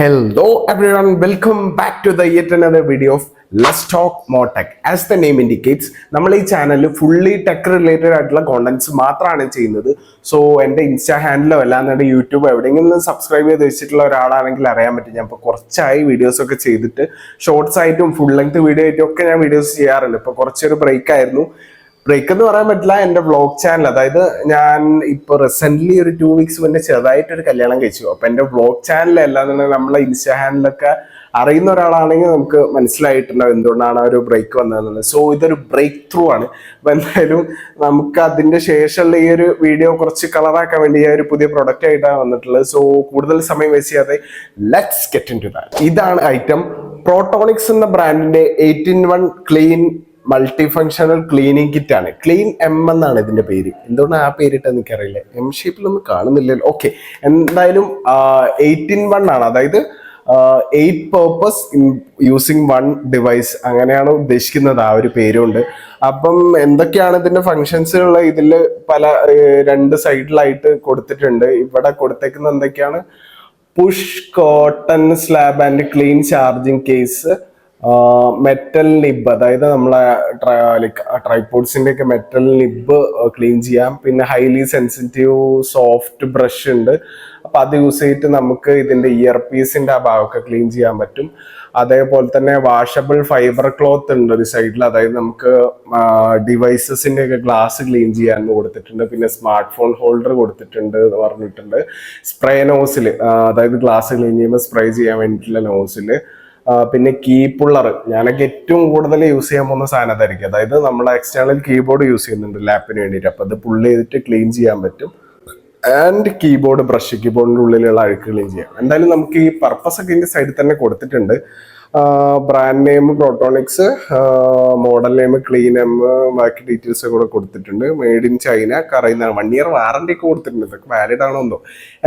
Hello everyone, welcome back to the yet video of Let's Talk More Tech. As the name indicates, നമ്മൾ ഈ ചാനലിൽ fully tech related ആയിട്ടുള്ള contents മാത്രമാണ് ചെയ്യുന്നത്. So എന്റെ insta ഹാൻഡിലോ അല്ലാതെ യൂട്യൂബ് എവിടെയെങ്കിലും സബ്സ്ക്രൈബ് ചെയ്ത് വെച്ചിട്ടുള്ള ഒരാളാണെങ്കിൽ അറിയാൻ പറ്റും. ഞാൻ ഇപ്പോൾ കുറച്ചായി വീഡിയോസ് ഒക്കെ ചെയ്തിട്ട് ഷോർട്സ് ആയിട്ടും ഫുൾ ലെങ്ത് വീഡിയോ ആയിട്ടും ഒക്കെ ഞാൻ വീഡിയോസ് ചെയ്യാറുണ്ട്. ഇപ്പോൾ കുറച്ചൊരു ബ്രേക്ക് ആയിരുന്നു. ബ്രേക്ക് എന്ന് പറയാൻ പറ്റില്ല എന്റെ വ്ളോഗ് ചാനൽ അതായത് ഞാൻ ഇപ്പോൾ റീസെന്റ് ഒരു ടു വീക്സ് മുന്നേ ചെറുതായിട്ട് ഒരു കല്യാണം കഴിച്ചു. അപ്പൊ എന്റെ വ്ളോഗ് അല്ലാന്നുണ്ടെങ്കിൽ നമ്മളെ ഇൻസ്റ്റാ ഹാൻഡിലൊക്കെ അറിയുന്ന ഒരാളാണെങ്കിൽ നമുക്ക് മനസ്സിലായിട്ടുണ്ടാവും എന്തുകൊണ്ടാണ് ആ ഒരു ബ്രേക്ക് വന്നതെന്നുള്ളത്. സോ ഇതൊരു ബ്രേക്ക് ത്രൂ ആണ്. അപ്പൊ എന്തായാലും നമുക്ക് അതിന്റെ ശേഷമുള്ള ഈ ഒരു വീഡിയോ കുറച്ച് കളറാക്കാൻ വേണ്ടി ഒരു പുതിയ പ്രൊഡക്റ്റ് ആയിട്ടാണ് വന്നിട്ടുള്ളത്. സോ കൂടുതൽ സമയം വേസ്റ്റ് ചെയ്യാതെ let's get into that ഇതാണ് ഐറ്റം പ്രോട്ടോണിക്സ് എന്ന ബ്രാൻഡിന്റെ eighteen one clean multi functional cleaning kit ആണ്. ക്ലീൻ എം എന്നാണ് ഇതിന്റെ പേര്. എന്തുകൊണ്ടാണ് ആ പേരിട്ട് എനിക്കറിയില്ല. എം ഷേപ്പിലൊന്നും കാണുന്നില്ലല്ലോ. ഓക്കെ എന്തായാലും എയ്റ്റീൻ വൺ ആണ്. അതായത് eight purpose using one device അങ്ങനെയാണ് ഉദ്ദേശിക്കുന്നത് ആ ഒരു പേരുണ്ട് അപ്പം എന്തൊക്കെയാണ് ഇതിന്റെ ഫങ്ഷൻസ് ഉള്ള ഇതിൽ പല രണ്ട് സൈഡിലായിട്ട് കൊടുത്തിട്ടുണ്ട്. ഇവിടെ കൊടുത്തേക്കുന്ന എന്തൊക്കെയാണ്? Push cotton slab and clean charging case metal nib അതായത് നമ്മളെ ലൈക്ക് ട്രൈപോഡ്സിന്റെ ഒക്കെ മെറ്റൽ നിബ് ക്ലീൻ ചെയ്യാം. പിന്നെ ഹൈലി സെൻസിറ്റീവ് സോഫ്റ്റ് ബ്രഷ് ഉണ്ട്. അപ്പൊ അത് യൂസ് ചെയ്തിട്ട് നമുക്ക് ഇതിന്റെ ഇയർ പീസിന്റെ ആ ഭാഗമൊക്കെ ക്ലീൻ ചെയ്യാൻ പറ്റും. അതേപോലെ തന്നെ വാഷബിൾ ഫൈബർ ക്ലോത്ത് ഉണ്ട് ഒരു സൈഡിൽ അതായത് നമുക്ക് ഡിവൈസസിന്റെ ഒക്കെ ഗ്ലാസ് ക്ലീൻ ചെയ്യാൻ കൊടുത്തിട്ടുണ്ട്. പിന്നെ സ്മാർട്ട് ഫോൺ ഹോൾഡർ കൊടുത്തിട്ടുണ്ട് എന്ന് പറഞ്ഞിട്ടുണ്ട്. സ്പ്രേ നോസിൽ അതായത് ഗ്ലാസ് ക്ലീൻ ചെയ്യുമ്പോൾ സ്പ്രേ ചെയ്യാൻ വേണ്ടിയിട്ടുള്ള നോസിൽ പിന്നെ കീ പുള്ളർ ഞാനൊക്കെ ഏറ്റവും കൂടുതൽ യൂസ് ചെയ്യാൻ പോകുന്ന സാധനത്തായിരിക്കും അതായത് നമ്മൾ എക്സ്റ്റേണൽ കീബോർഡ് യൂസ് ചെയ്യുന്നുണ്ട് ലാപ്പിന് വേണ്ടിയിട്ട്. അപ്പം അത് പുള്ള് ചെയ്തിട്ട് ക്ലീൻ ചെയ്യാൻ പറ്റും. ആൻഡ് കീബോർഡ് ബ്രഷ് കീബോർഡിന്റെ ഉള്ളിലുള്ള അഴുക്ക് ക്ലീൻ ചെയ്യാം. എന്തായാലും നമുക്ക് ഈ പർപ്പസ് ഒക്കെ ഇതിന്റെ സൈഡിൽ തന്നെ കൊടുത്തിട്ടുണ്ട്. Brand name Protonics model name clean M ബാക്കി ഡീറ്റെയിൽസ് കൂടെ കൊടുത്തിട്ടുണ്ട്. മെയ്ഡ് ഇൻ ചൈന കറയുന്നതാണ് വൺ ഇയർ വാറണ്ടി ഒക്കെ കൊടുത്തിട്ടുണ്ട്. ഇതൊക്കെ വാലിഡ് ആണോ എന്തോ.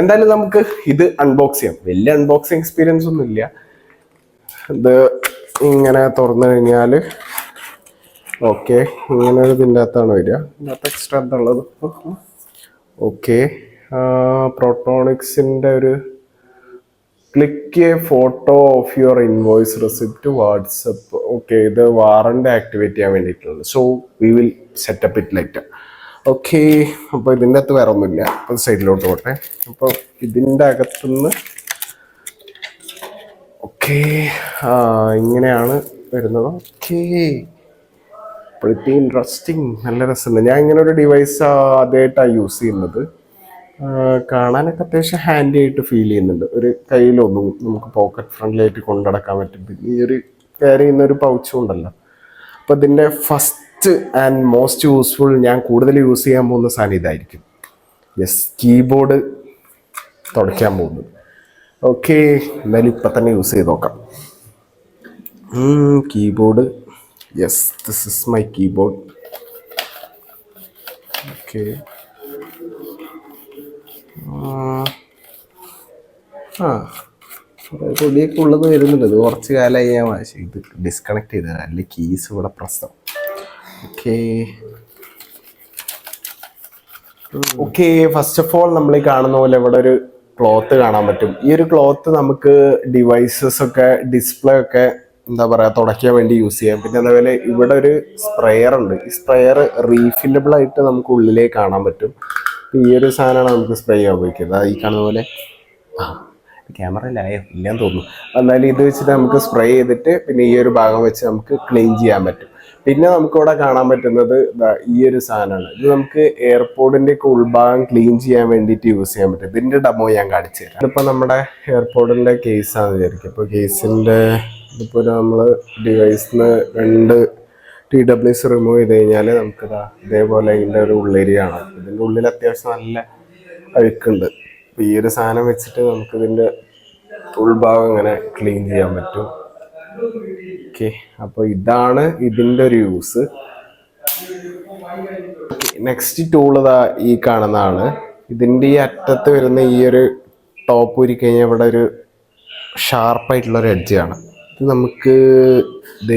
എന്തായാലും നമുക്ക് ഇത് അൺബോക്സ് ചെയ്യാം. വലിയ അൺബോക്സിങ് എക്സ്പീരിയൻസ് ഒന്നും ഇല്ല ഇത് ഇങ്ങനെ തുറന്നു കഴിഞ്ഞാൽ ഓക്കെ ഇങ്ങനെ ഒരു ഇതിന്റെ അകത്താണ് വരിക. എക്സ്ട്രാ ഉള്ളത് ഓക്കെ പ്രോട്ടോണിക്സിന്റെ ഒരു click a photo of your invoice receipt WhatsApp. Okay ഇത് വാറണ്ട് ആക്ടിവേറ്റ് ചെയ്യാൻ വേണ്ടിയിട്ടുള്ളത്. So we will set up it light okay അപ്പോൾ ഇതിന്റെ അകത്ത് വേറെ ഒന്നുമില്ല അപ്പോൾ സൈഡിലോട്ട് പോട്ടെ. അപ്പോൾ ഇതിന്റെ അകത്തുനിന്ന് ഓക്കെ ഇങ്ങനെയാണ് വരുന്നത്. ഓക്കെ പ്രിറ്റി ഇൻട്രസ്റ്റിംഗ് നല്ല രസമുണ്ട്. ഞാൻ ഇങ്ങനെ ഒരു ഡിവൈസ് ആദ്യമായിട്ടാണ് യൂസ് ചെയ്യുന്നത്. കാണാനൊക്കെ അത്യാവശ്യം ഹാൻഡി ആയിട്ട് ഫീൽ ചെയ്യുന്നുണ്ട്. ഒരു കയ്യിലൊന്നും നമുക്ക് പോക്കറ്റ് ഫ്രണ്ടിലായിട്ട് കൊണ്ടുനടക്കാൻ പറ്റും പിന്നെ ഈ ഒരു കയറി ചെയ്യുന്ന ഒരു പൗച്ചും ഉണ്ടല്ലോ. അപ്പോൾ ഇതിന്റെ ഫസ്റ്റ് ആൻഡ് മോസ്റ്റ് യൂസ്ഫുൾ ഞാൻ കൂടുതൽ യൂസ് ചെയ്യാൻ പോകുന്ന സാധനം ഇതായിരിക്കും. യെസ് കീബോർഡ് തുടയ്ക്കാൻ പോകുന്നത്. ഓക്കെ എന്നാലും ഇപ്പം തന്നെ യൂസ് ചെയ്ത് നോക്കാം. Keyboard yes this is my keyboard okay ആ പൊടിയൊക്കെ ഉള്ളത് വരുന്നുണ്ട്. ഇത് കുറച്ച് കാലമായി ഞാൻ വാശി ഇത് ഡിസ്കണക്ട് ചെയ്തത് അല്ലെങ്കിൽ കീസ് ഇവിടെ പ്രശ്നം. Okay okay first of all നമ്മൾ കാണുന്ന പോലെ ഇവിടെ ഒരു ക്ലോത്ത് കാണാൻ പറ്റും. ഈ ഒരു ക്ലോത്ത് നമുക്ക് ഡിവൈസസ് ഒക്കെ ഡിസ്പ്ലേ ഒക്കെ എന്താ പറയുക തുടയ്ക്കാൻ വേണ്ടി യൂസ് ചെയ്യാം. പിന്നെ അതേപോലെ ഇവിടെ ഒരു സ്പ്രെയർ ഉണ്ട്. ഈ സ്പ്രെയർ റീഫില്ലബിൾ ആയിട്ട് നമുക്ക് ഉള്ളിലേക്ക് കാണാൻ പറ്റും. ഈ ഒരു സാധനമാണ് നമുക്ക് സ്പ്രേ ചെയ്യാൻ ഉപയോഗിക്കുന്നത്. ഈ കാണുന്ന പോലെ. ആ ഇല്ലായോ ഇല്ലാന്ന് തോന്നുന്നു. എന്നാലും ഇത് വെച്ചിട്ട് നമുക്ക് സ്പ്രേ ചെയ്തിട്ട് പിന്നെ ഈ ഒരു ഭാഗം വെച്ച് നമുക്ക് ക്ലീൻ ചെയ്യാൻ പറ്റും. പിന്നെ നമുക്ക് ഇവിടെ കാണാൻ പറ്റുന്നത് ഈ ഒരു സാധനമാണ്. ഇത് നമുക്ക് എയർപോർട്ടിന്റെ ഒക്കെ ഉൾഭാഗം ക്ലീൻ ചെയ്യാൻ വേണ്ടിയിട്ട് യൂസ് ചെയ്യാൻ പറ്റും. ഇതിന്റെ ഡമോ ഞാൻ കാണിച്ചു തരാം. ഇതിപ്പോ നമ്മുടെ എയർപോർട്ടിന്റെ കേസാണ് വിചാരിക്കും ഇപ്പൊ കേസിന്റെ ഇതിപ്പോ നമ്മൾ ഡിവൈസിന് രണ്ട് ടി ഡബ്ല്യൂസ് റിമൂവ് ചെയ്ത് കഴിഞ്ഞാൽ നമുക്ക് ഇതാ ഇതേപോലെ ഇതിന്റെ ഒരു ഉള്ളേരിയ ആണ് ഇതിന്റെ ഉള്ളിൽ അത്യാവശ്യം നല്ല അഴുക്കുണ്ട്. ഈ ഒരു സാധനം വെച്ചിട്ട് നമുക്ക് ഇതിന്റെ ഉൾഭാഗം ഇങ്ങനെ ക്ലീൻ ചെയ്യാൻ പറ്റും. ഓക്കെ. അപ്പോൾ ഇതാണ് ഇതിന്റെ ഒരു യൂസ്. നെക്സ്റ്റ് ടൂൾ ഇതാ ഈ കാണുന്നതാണ്. ഇതിന്റെ ഈ അറ്റത്ത് വരുന്ന ഈ ഒരു ടോപ്പ് ഊരി കഴിഞ്ഞാൽ ഇവിടെ ഒരു ഷാർപ്പായിട്ടുള്ള ഒരു എഡ്ജാണ് ഇത് നമുക്ക് ഇത്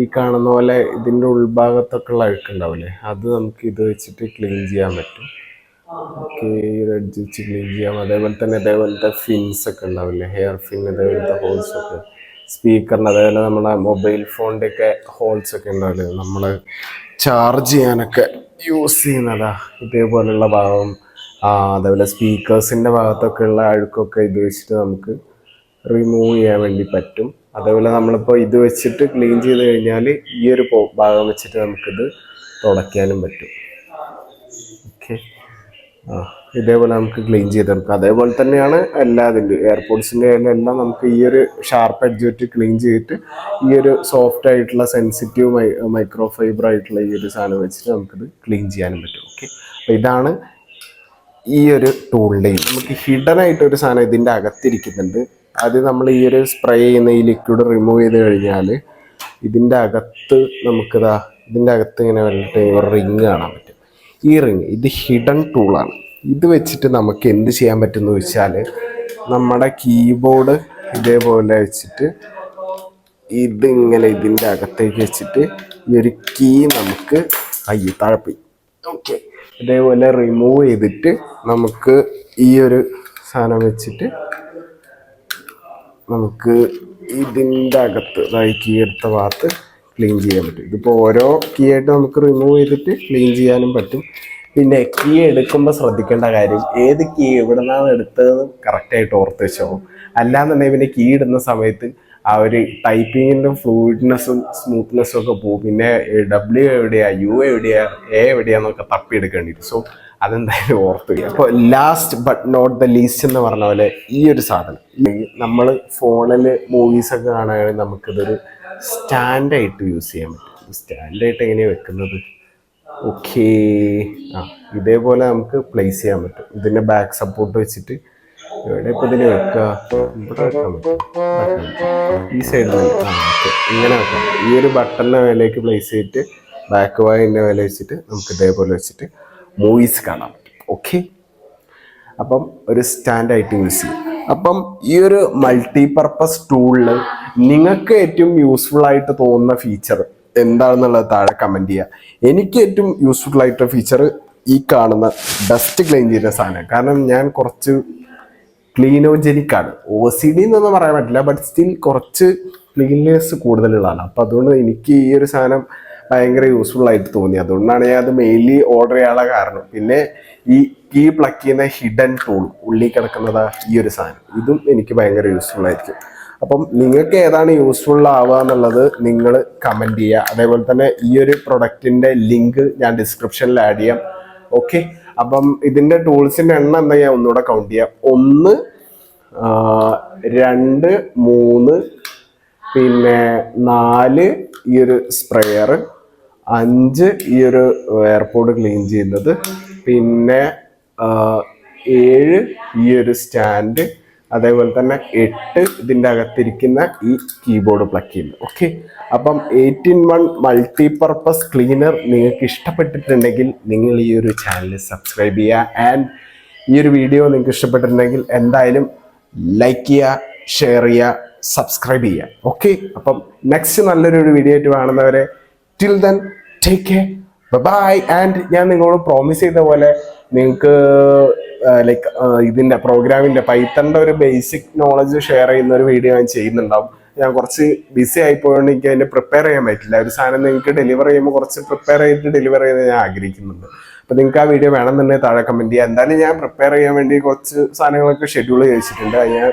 ഈ കാണുന്ന പോലെ ഇതിന്റെ ഉൾഭാഗത്തൊക്കെ ഉള്ള അഴുക്കുണ്ടാവില്ലേ അത് നമുക്ക് ഇത് വെച്ചിട്ട് ക്ലീൻ ചെയ്യാൻ പറ്റും. ഓക്കെ എഡ്ജ് വെച്ച് ക്ലീൻ ചെയ്യാം. അതേപോലെ തന്നെ ഇതേപോലത്തെ ഫിൻസ് ഒക്കെ ഉണ്ടാവില്ലേ? ഹെയർ ഫിൻ ഇതേപോലത്തെ ഹോൾസ് ഒക്കെ. സ്പീക്കറിന് അതേപോലെ നമ്മുടെ മൊബൈൽ ഫോണിന്റെ ഒക്കെ ഹോൾസ് ഒക്കെ ഉണ്ടാവില്ലേ നമ്മൾ ചാർജ് ചെയ്യാനൊക്കെ യൂസ് ചെയ്യുന്നതാ. ഇതേപോലുള്ള ഭാഗം അതേപോലെ സ്പീക്കേഴ്സിന്റെ ഭാഗത്തൊക്കെ ഉള്ള അഴുക്കൊക്കെ ഇത് വെച്ചിട്ട് നമുക്ക് റിമൂവ് ചെയ്യാൻ വേണ്ടി പറ്റും. അതേപോലെ നമ്മളിപ്പോൾ ഇത് വെച്ചിട്ട് ക്ലീൻ ചെയ്ത് കഴിഞ്ഞാൽ ഈ ഒരു ഭാഗം വെച്ചിട്ട് നമുക്കിത് തുടയ്ക്കാനും പറ്റും. ഓക്കെ ഇതേപോലെ നമുക്ക് ക്ലീൻ ചെയ്തെടുക്കാം അതേപോലെ തന്നെയാണ് എല്ലാതിന്റെ എയർപോർട്സിന്റെ എല്ലാം നമുക്ക് ഈ ഒരു ഷാർപ്പ് എഡ്ജ് വെച്ച് ക്ലീൻ ചെയ്തിട്ട് ഈ ഒരു സോഫ്റ്റ് ആയിട്ടുള്ള സെൻസിറ്റീവ് മൈ മൈക്രോ ഫൈബർ ആയിട്ടുള്ള ഈ ഒരു സാധനം വെച്ചിട്ട് നമുക്കിത് ക്ലീൻ ചെയ്യാനും പറ്റും. ഓക്കെ അപ്പോൾ ഇതാണ് ഈ ഒരു ടൂളിന്റെയും നമുക്ക് ഹിഡൻ ആയിട്ട് ഒരു സാധനം ഇതിന്റെ അകത്തിരിക്കുന്നുണ്ട്. അത് നമ്മൾ ഈ ഒരു സ്പ്രേ ചെയ്യുന്ന ഈ ലിക്വിഡ് റിമൂവ് ചെയ്ത് കഴിഞ്ഞാൽ ഇതിന്റെ അകത്ത് നമുക്കിതാ ഇതിന്റെ അകത്ത് ഇങ്ങനെ വന്നിട്ട് ഒരു റിങ് കാണാൻ പറ്റും. ഈ റിങ് ഇത് ഹിഡൻ ടൂളാണ് ഇത് വെച്ചിട്ട് നമുക്ക് എന്ത് ചെയ്യാൻ പറ്റുമെന്ന് വെച്ചാൽ നമ്മുടെ കീബോർഡ് ഇതേപോലെ വെച്ചിട്ട് ഇതിങ്ങനെ ഇതിന്റെ അകത്തേക്ക് വെച്ചിട്ട് ഈ ഒരു കീ നമുക്ക് അയ്യോ താഴെപ്പോയി. ഓക്കെ ഇതേപോലെ റിമൂവ് ചെയ്തിട്ട് നമുക്ക് ഈ ഒരു സാധനം വെച്ചിട്ട് നമുക്ക് ഇതിന്റെ അകത്ത് അതായത് കീ എടുത്ത ഭാഗത്ത് ക്ലീൻ ചെയ്യാൻ പറ്റും. ഇതിപ്പോൾ ഓരോ കീ ആയിട്ട് നമുക്ക് റിമൂവ് ചെയ്തിട്ട് ക്ലീൻ ചെയ്യാനും പറ്റും. പിന്നെ കീ എടുക്കുമ്പോൾ ശ്രദ്ധിക്കേണ്ട കാര്യം ഏത് കീ എവിടെ നിന്നാണ് എടുത്തത് കറക്റ്റായിട്ട് ഓർത്ത് വെച്ചോ അല്ലാന്നുണ്ടെങ്കിൽ പിന്നെ കീ ഇടുന്ന സമയത്ത് ആ ഒരു ടൈപ്പിങ്ങിന്റെ ഫ്ലൂയിഡ്നെസ്സും സ്മൂത്ത്നെസ്സും ഒക്കെ പോകും. പിന്നെ ഡബ്ല്യു എവിടെയാണ് യു എവിടെയാണ് എ എവിടെയാന്നൊക്കെ തപ്പിയെടുക്കേണ്ടി വരും. സോ അതെന്തായാലും ഓർത്ത് അപ്പോൾ last but not the least എന്ന് പറഞ്ഞ പോലെ ഈ ഒരു സാധനം. നമ്മൾ ഫോണിൽ മൂവീസൊക്കെ കാണുകയാണെങ്കിൽ നമുക്കിതൊരു സ്റ്റാൻഡായിട്ട് യൂസ് ചെയ്യാൻ പറ്റും. സ്റ്റാൻഡായിട്ട് എങ്ങനെയാണ് വെക്കുന്നത്? ഓക്കേ ആ ഇതേപോലെ നമുക്ക് പ്ലേസ് ചെയ്യാൻ പറ്റും. ഇതിന്റെ ബാക്ക് സപ്പോർട്ട് വെച്ചിട്ട് എവിടെ ഇപ്പോൾ ഇതിന് വെക്കുക. ഇവിടെ വെക്കാൻ പറ്റും. ഈ സൈഡിൽ ഇങ്ങനെ വെക്കാം. ഈ ഒരു ബട്ടണിന്റെ മേലേക്ക് പ്ലേസ് ചെയ്തിട്ട് ബാക്ക് വായിന്റെ മേലെ വെച്ചിട്ട് നമുക്ക് ഇതേപോലെ വെച്ചിട്ട് മൂവീസ് കാണാം ഓക്കെ അപ്പം ഒരു സ്റ്റാൻഡായിട്ട് യൂസ് ചെയ്യും അപ്പം ഈ ഒരു മൾട്ടി പർപ്പസ് ടൂളിൽ നിങ്ങൾക്ക് ഏറ്റവും യൂസ്ഫുൾ ആയിട്ട് തോന്നുന്ന ഫീച്ചർ എന്താണെന്നുള്ളത് താഴെ കമന്റ് ചെയ്യുക എനിക്ക് ഏറ്റവും യൂസ്ഫുൾ ആയിട്ട് ഫീച്ചർ ഈ കാണുന്ന ഡസ്റ്റ് ക്ലീൻ ചെയ്യുന്ന സാധനം. കാരണം ഞാൻ കുറച്ച് ക്ലീനോജനിക് ആണ് ഒ സി ഡി എന്നൊന്നും പറയാൻ പറ്റില്ല ബട്ട് സ്റ്റിൽ കുറച്ച് ക്ലീൻനെസ് കൂടുതലുള്ളതാണ്. അപ്പം അതുകൊണ്ട് എനിക്ക് ഈ ഒരു സാധനം ഭയങ്കര യൂസ്ഫുൾ ആയിട്ട് തോന്നി. അതുകൊണ്ടാണ് ഞാൻ അത് മെയിൻലി ഓർഡർ ചെയ്യാനുള്ള കാരണം. പിന്നെ ഈ കീ പ്ലക്ക് ചെയ്യുന്ന ഹിഡൻ ടൂൾ ഉള്ളിൽ കിടക്കുന്നത് ഈ ഒരു സാധനം. ഇതും എനിക്ക് ഭയങ്കര യൂസ്ഫുൾ ആയിരിക്കും. അപ്പം നിങ്ങൾക്ക് ഏതാണ് യൂസ്ഫുൾ ആവുക എന്നുള്ളത് നിങ്ങൾ കമന്റ് ചെയ്യുക. അതേപോലെ തന്നെ ഈ ഒരു പ്രൊഡക്റ്റിന്റെ ലിങ്ക് ഞാൻ ഡിസ്ക്രിപ്ഷനിൽ ആഡ് ചെയ്യാം. ഓക്കെ അപ്പം ഇതിന്റെ ടൂൾസിന്റെ എണ്ണം എന്താ ഞാൻ ഒന്നുകൂടെ കൗണ്ട് ചെയ്യാം. ഒന്ന് രണ്ട് മൂന്ന് പിന്നെ നാല് ഈ ഒരു സ്പ്രെയർ അഞ്ച് ഈ ഒരു എയർപോർട്ട് ക്ലീൻ ചെയ്യുന്നത്. പിന്നെ ഏഴ് ഈ ഒരു സ്റ്റാൻഡ് അതേപോലെ തന്നെ എട്ട് ഇതിന്റെ അകത്തിരിക്കുന്ന ഈ കീബോർഡ് പ്ലഗ് ചെയ്യുന്നത് ഓക്കെ അപ്പം eighteen one multi purpose cleaner നിങ്ങൾക്ക് ഇഷ്ടപ്പെട്ടിട്ടുണ്ടെങ്കിൽ നിങ്ങൾ ഈ ഒരു ചാനൽ സബ്സ്ക്രൈബ് ചെയ്യുക. ആൻഡ് ഈ ഒരു വീഡിയോ നിങ്ങൾക്ക് ഇഷ്ടപ്പെട്ടിട്ടുണ്ടെങ്കിൽ എന്തായാലും ലൈക്ക് ചെയ്യുക ഷെയർ ചെയ്യുക സബ്സ്ക്രൈബ് ചെയ്യുക. ഓക്കെ അപ്പം നെക്സ്റ്റ് നല്ലൊരു വീഡിയോ ആയിട്ട് കാണുന്നവരെ till then take care bye and ഞാൻ നിങ്ങളോട് പ്രോമിസ് ചെയ്ത പോലെ നിങ്ങൾക്ക് ലൈക്ക് ഇതിന്റെ പ്രോഗ്രാമിന്റെ പൈത്തന്റെ ഒരു ബേസിക് നോളജ് ഷെയർ ചെയ്യുന്ന ഒരു വീഡിയോ ഞാൻ ചെയ്യുന്നുണ്ടാവും. ഞാൻ കുറച്ച് ബിസി ആയിപ്പോയോണ്ട് എനിക്ക് അതിന്റെ പ്രിപ്പയർ ചെയ്യാൻ പറ്റില്ല. ഒരു സാധനം നിങ്ങൾക്ക് ഡെലിവർ ചെയ്യുമ്പോൾ കുറച്ച് പ്രിപ്പയർ ചെയ്തിട്ട് ഡെലിവർ ചെയ്യാൻ ഞാൻ ആഗ്രഹിക്കുന്നുണ്ട്. അപ്പോൾ നിങ്ങൾക്ക് ആ വീഡിയോ വേണമെന്നുണ്ടെങ്കിൽ താഴെ കമന്റ് ചെയ്യുക എന്തായാലും ഞാൻ പ്രിപ്പയർ ചെയ്യാൻ വേണ്ടി കുറച്ച് സാധനങ്ങളൊക്കെ ഷെഡ്യൂൾ ചെയ്തിട്ടുണ്ട്. ഞാൻ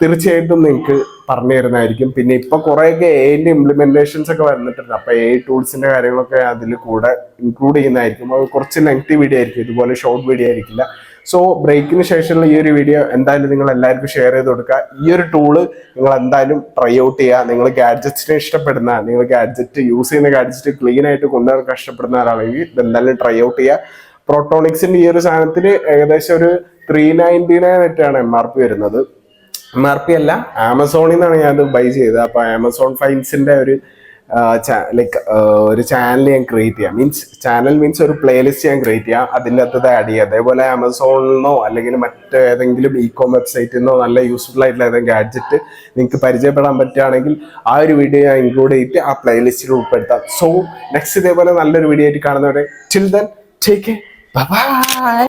തീർച്ചയായിട്ടും നിങ്ങൾക്ക് പറഞ്ഞു തരുന്നതായിരിക്കും. പിന്നെ ഇപ്പൊ കുറേയൊക്കെ എന്റെ ഇംപ്ലിമെന്റേഷൻസ് ഒക്കെ വന്നിട്ടുണ്ട്. അപ്പൊ എ ടൂൾസിന്റെ കാര്യങ്ങളൊക്കെ അതിൽ കൂടെ ഇൻക്ലൂഡ് ചെയ്യുന്നതായിരിക്കും. അത് കുറച്ച് ലെങ്തി വീഡിയോ ആയിരിക്കും. ഇതുപോലെ ഷോർട്ട് വീഡിയോ ആയിരിക്കില്ല. സോ ബ്രേക്കിന് ശേഷമുള്ള ഈ ഒരു വീഡിയോ എന്തായാലും നിങ്ങൾ എല്ലാവർക്കും ഷെയർ ചെയ്ത് കൊടുക്കുക. ഈ ഒരു ടൂൾ നിങ്ങൾ എന്തായാലും ട്രൈ ഔട്ട് ചെയ്യുക. നിങ്ങൾ ഗാഡ്ജറ്റ്സിനെ ഇഷ്ടപ്പെടുന്ന നിങ്ങൾ ഗാഡ്ജറ്റ് യൂസ് ചെയ്യുന്ന ഗാഡ്ജറ്റ് ക്ലീൻ ആയിട്ട് കൊണ്ടുവരാൻ കഷ്ടപ്പെടുന്ന ഒരാളാണെങ്കിൽ ഇതെന്തായാലും ട്രൈ ഔട്ട് ചെയ്യുക. പ്രോട്ടോണിക്സിന്റെ ഈ ഒരു സാധനത്തിന് ഏകദേശം ഒരു ത്രീ നയന്റി നയൻ ആയിട്ടാണ് എം ആർ പി വരുന്നത്. എം ആർ പി അല്ല ആമസോണിൽ നിന്നാണ് ഞാനത് ബൈ ചെയ്തത്. അപ്പൊ ആമസോൺ ഫൈൻസിന്റെ ഒരു ലൈക്ക് ഒരു ചാനൽ ഞാൻ ക്രിയേറ്റ് ചെയ്യാം. മീൻസ് ചാനൽ മീൻസ് ഒരു പ്ലേലിസ്റ്റ് ഞാൻ ക്രിയേറ്റ് ചെയ്യാം. അതിന്റെ അകത്ത് ആഡ് ചെയ്യാം. അതേപോലെ ആമസോണിൽ നിന്നോ അല്ലെങ്കിൽ മറ്റേതെങ്കിലും ഇ കോം വെബ്സൈറ്റിൽ നിന്നോ നല്ല യൂസ്ഫുൾ ആയിട്ടുള്ള ഏതെങ്കിലും ഗാഡ്ജറ്റ് നിങ്ങൾക്ക് പരിചയപ്പെടാൻ പറ്റുകയാണെങ്കിൽ ആ ഒരു വീഡിയോ ഞാൻ ഇൻക്ലൂഡ് ചെയ്തിട്ട് ആ പ്ലേലിസ്റ്റിൽ ഉൾപ്പെടുത്താം. സോ നെക്സ്റ്റ് ഇതേപോലെ നല്ലൊരു വീഡിയോ ആയിട്ട് കാണുന്നവരെ ചിൽ ദൻ ടേക്ക് ബൈ